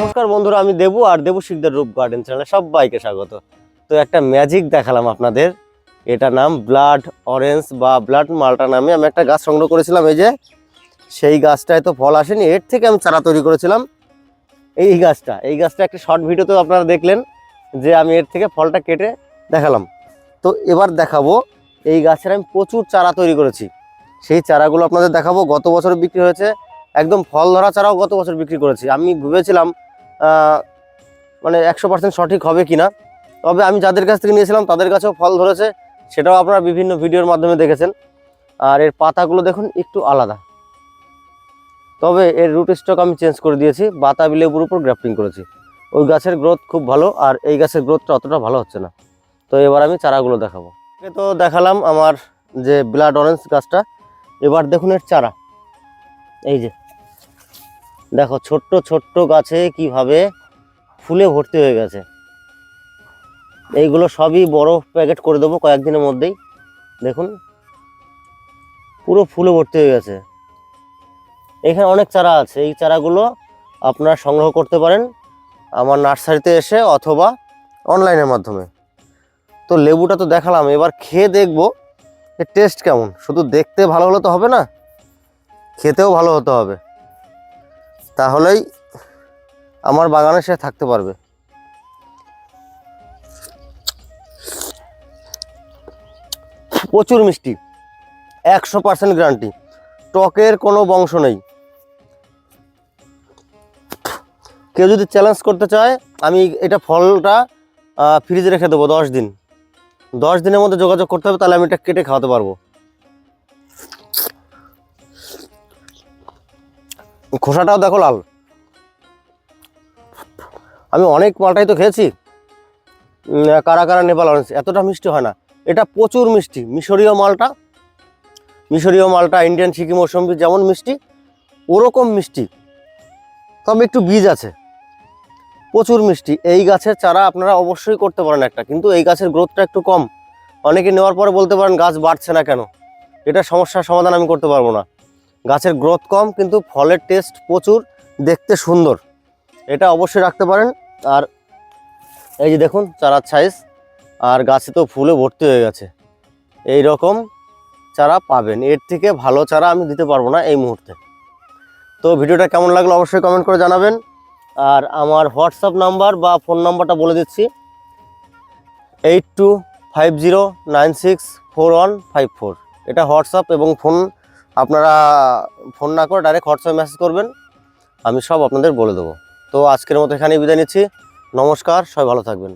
নমস্কার বন্ধুরা, আমি দেবু আর দেবু শিকদার রূপ গার্ডেন চ্যানেলে সবাইকে স্বাগত। তো একটা ম্যাজিক দেখালাম আপনাদের। এটা নাম ব্লাড অরেঞ্জ বা ব্লাড মালটা নামে আমি একটা গাছ সংগ্রহ করেছিলাম, এই যে সেই গাছটায় তো ফল আসেনি, এর থেকে আমি চারা তৈরি করেছিলাম। এই গাছটা এই গাছটা একটা শর্ট ভিডিওতেও আপনারা দেখলেন যে আমি এর থেকে ফলটা কেটে দেখালাম। তো এবার দেখাবো, এই গাছের আমি প্রচুর চারা তৈরি করেছি। সেই চারাগুলো আপনাদের দেখাবো, গত বছর বিক্রি হয়েছে, একদম ফল ধরা চারাও গত বছর বিক্রি করেছি। আমি ভেবেছিলাম মানে একশো পার্সেন্ট সঠিক হবে কি না তবে আমি যাদের কাছ থেকে নিয়েছিলাম, তাদের কাছেও ফল ধরেছে। সেটাও আপনারা বিভিন্ন ভিডিওর মাধ্যমে দেখেছেন। আর এর পাতাগুলো দেখুন, একটু আলাদা। তবে এর রুট স্টক আমি চেঞ্জ করে দিয়েছি, বাতাবি লেবুর উপর গ্রাফটিং করেছি। ওই গাছের গ্রোথ খুব ভালো, আর এই গাছের গ্রোথটা অতটা ভালো হচ্ছে না। তো এবার আমি চারাগুলো দেখাবো। তো দেখালাম আমার যে ব্লাড অরেঞ্জ গাছটা। এবার দেখুন এর চারা। এই যে দেখো, ছোট্ট ছোট্ট গাছে কীভাবে ফুলে ভর্তি হয়ে গেছে। এইগুলো সবই বড় প্যাকেট করে দেবো কয়েকদিনের মধ্যেই। দেখুন, পুরো ফুলে ভর্তি হয়ে গেছে। এখানে অনেক চারা আছে। এই চারাগুলো আপনারা সংগ্রহ করতে পারেন আমার নার্সারিতে এসে অথবা অনলাইনের মাধ্যমে। তো লেবুটা তো দেখালাম, এবার খেয়ে দেখব টেস্ট কেমন। শুধু দেখতে ভালো হলে তো হবে না, খেতেও ভালো হতে হবে। তাহলেই আমার বাগানে সে থাকতে পারবে। প্রচুর মিষ্টি, একশো পার্সেন্ট গ্যারান্টি টকের কোনো বংশ নেই। কেউ যদি চ্যালেঞ্জ করতে চায়, আমি এটা ফলটা ফ্রিজে রেখে দেবো দশ দিন। দশ দিনের মধ্যে যোগাযোগ করতে হবে, তাহলে আমি এটা কেটে খাওয়াতে পারব। খোসাটাও দেখো লাল। আমি অনেক মালটাই তো খেয়েছি। কারা কারা নেপাল অরেঞ্জ এতটা মিষ্টি হয় না। এটা প্রচুর মিষ্টি, মিশরীয় মালটা মিশরীয় মালটা, ইন্ডিয়ান সিকি মৌসুম্বি যেমন মিষ্টি, ওরকম মিষ্টি। তবে একটু বীজ আছে। প্রচুর মিষ্টি। এই গাছের চারা আপনারা অবশ্যই করতে পারেন একটা, কিন্তু এই গাছের গ্রোথটা একটু কম। অনেকে নেওয়ার পরে বলতে পারেন, গাছ বাড়ছে না কেন? এটা সমস্যার সমাধান আমি করতে পারব না। গাছের গ্রোথ কম, কিন্তু ফলের টেস্ট প্রচুর, দেখতে সুন্দর। এটা অবশ্যই রাখতে পারেন। আর এই যে দেখুন চারার সাইজ আর গাছে তো ফুলে ভর্তি হয়ে গেছে। এই রকম চারা পাবেন। এর থেকে ভালো চারা আমি দিতে পারব না এই মুহূর্তে। তো ভিডিওটা কেমন লাগল অবশ্যই কমেন্ট করে জানাবেন। আর আমার হোয়াটসঅ্যাপ নাম্বার বা ফোন নাম্বারটা বলে দিচ্ছি। Eight two five zero nine six four one five four এটা হোয়াটসঅ্যাপ এবং ফোন আপনারা ফোন না করে ডাইরেক্ট হোয়াটসঅ্যাপ মেসেজ করবেন, আমি সব আপনাদের বলে দেবো। তো আজকের মতো এখানেই বিদায় নিচ্ছি। নমস্কার, সবাই ভালো থাকবেন।